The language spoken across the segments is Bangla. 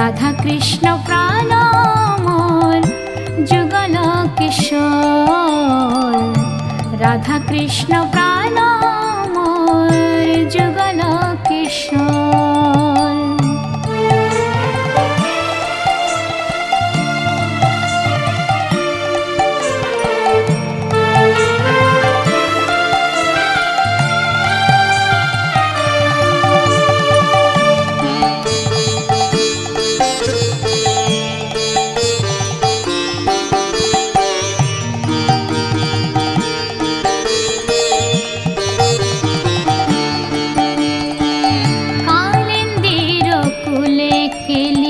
রাধা কৃষ্ণ প্রাণ মোর যুগল কিশোর। রাধা কৃষ্ণ প্রাণ feliz.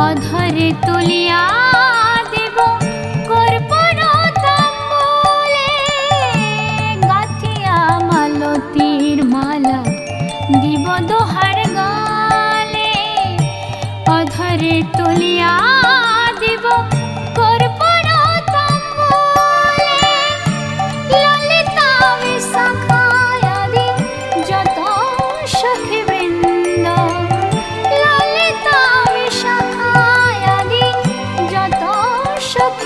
অধরে তুলিয়া দেব কর্পূর তাম্বুলে গাথিয়া মালা দিব দোহার গালে। অধরে তুলিয়া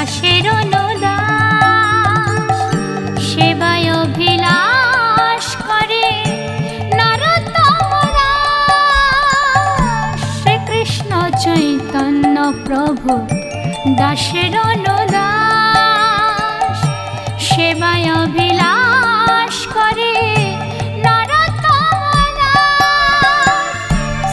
দাসের অনুদাস, সেবায় অভিলাষ করে শ্রীকৃষ্ণ চৈতন্য প্রভু দাসের অনুদাস, সেবায় অভিলাষ করে নরোত্তম দাস।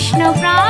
কৃষ্ণ প্রাণ